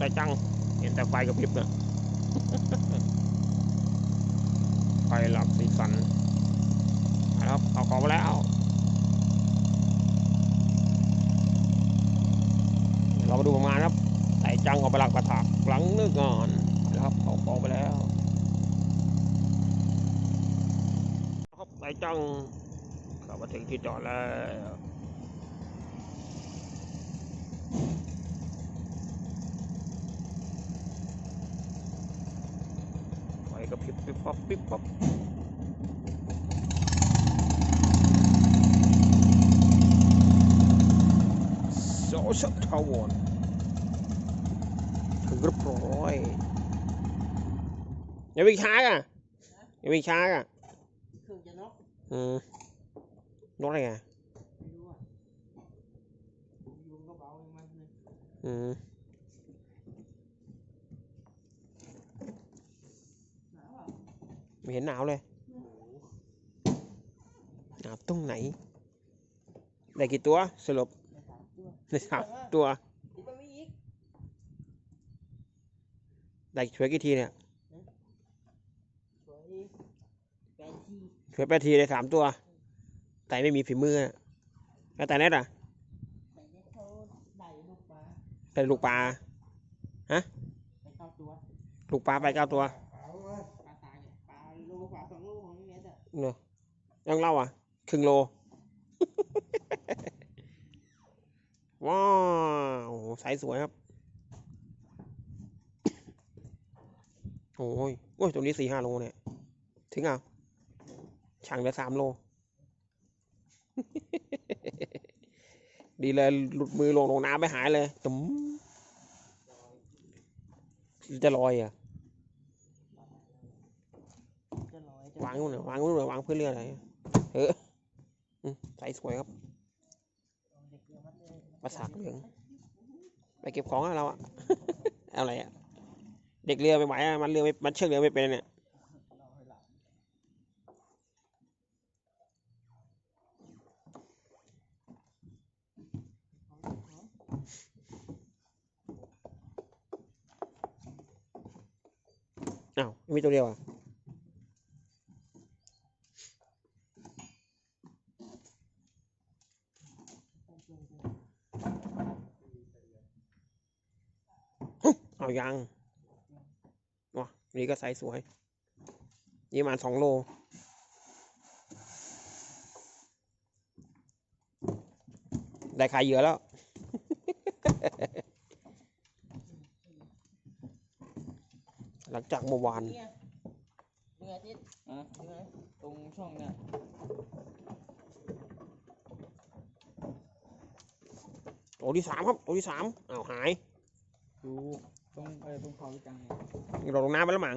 แต่จัง เห็นแต่ไฟกระพริบเนี่ยไฟหลักสีสันเอาละครับเอาของมาแล้วเรามาดูประมาณครับแต่จังเอาไปหลักกระถากหลังนึกก่อนนะครับเอาของไปแล้วครับแต่จังเข้ามาถึงที่จอดแล้ว ไฟก็พริบปิ๊บปั๊บปิ๊บปั๊บโซเชียลทาวน์ถึงเรียบร้อยอย่าวิ่งช้าอะอย่าวิ่งช้าอะเครื่องจะน็อกอืมนกอะไรไงไม่รู้อะยุงก็เบาอย่างมันเลย อืม หนาวอะ ไม่เห็นหนาวเลยโอ้โหหนาวตรงไหน ได้กี่ตัวสรุปได้สามตัว ได้สามตัวอีกมันมีอีกได้ช่วยกี่ทีเนี่ยสวยแปดทีช่วยแปดทีได้สามตัว แต่ไม่มีฝีมืออะแล้วแต่เน็ตอะแต่เนี่ยเขาได้ลูกปลาได้ลูกปลาไปเข้าตัวลูกปลาไปเก้าตัว เนี่ยเนอะยังเล่าอะ ครึ่งโล ว้าวโอ้โหสายสวยครับ โอ้ย โอ้ย ตรงนี้สี่ห้าโลเนี่ย ถึงอะช่างได้สามโล ดีเลย หลุดมือลงลงน้ำไปหายเลยตุ๋มจะลอยอะ จะลอยจะ วางนู่นน่ะวางนู่นน่ะวางเพื้นเรืออะไรเอออืมใส่สวยครับเด็กเรือมัดเลยปลาสากเหลืองไปเก็บของเราอะเอาอะไรอะเด็กเรือไม่ไหวอะมันเรือไม่มันเชือกเรือไม่เป็นเนี่ยอ้าวมีตัวเดียวอะ เอายังว้านี่ก็ไซส์สวย นี่ประมาณสองโล ได้ขายเหยื่อแล้ว หลังจากเมื่อวานเนี่ยเรือทิศอะเรือตรงช่องเนี่ยตัวที่สามครับตัวที่สามอ้าวหายดู ตรงเออตรงเขาจังเนี่ยเราลงน้ำไปแล้วมั้ง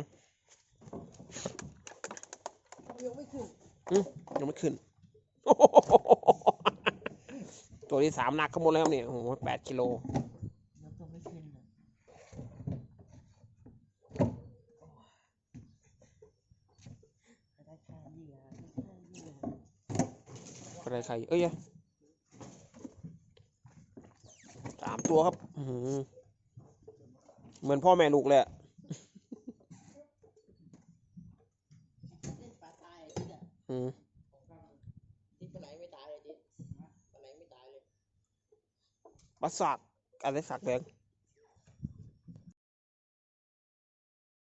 ยังไม่ขึ้นยังไม่ขึ้น ตัวที่สามหนักขโมยแล้วเนี่ยโอ้โหแปดกิโลยังต้องไม่ขึ้นอะได้ค่าเหยื่อได้ค่าเหยื่ออะไรใครเอ้ยสามตัวครับ อื้อหือ เหมือนพ่อแม่ลูกเลยอะเล่นปลาตายอะทิศอะอืมทิศปลาไหนไม่ตายเลยทิศปลาไหนไม่ตายเลยปลาสากอะไรสักแดง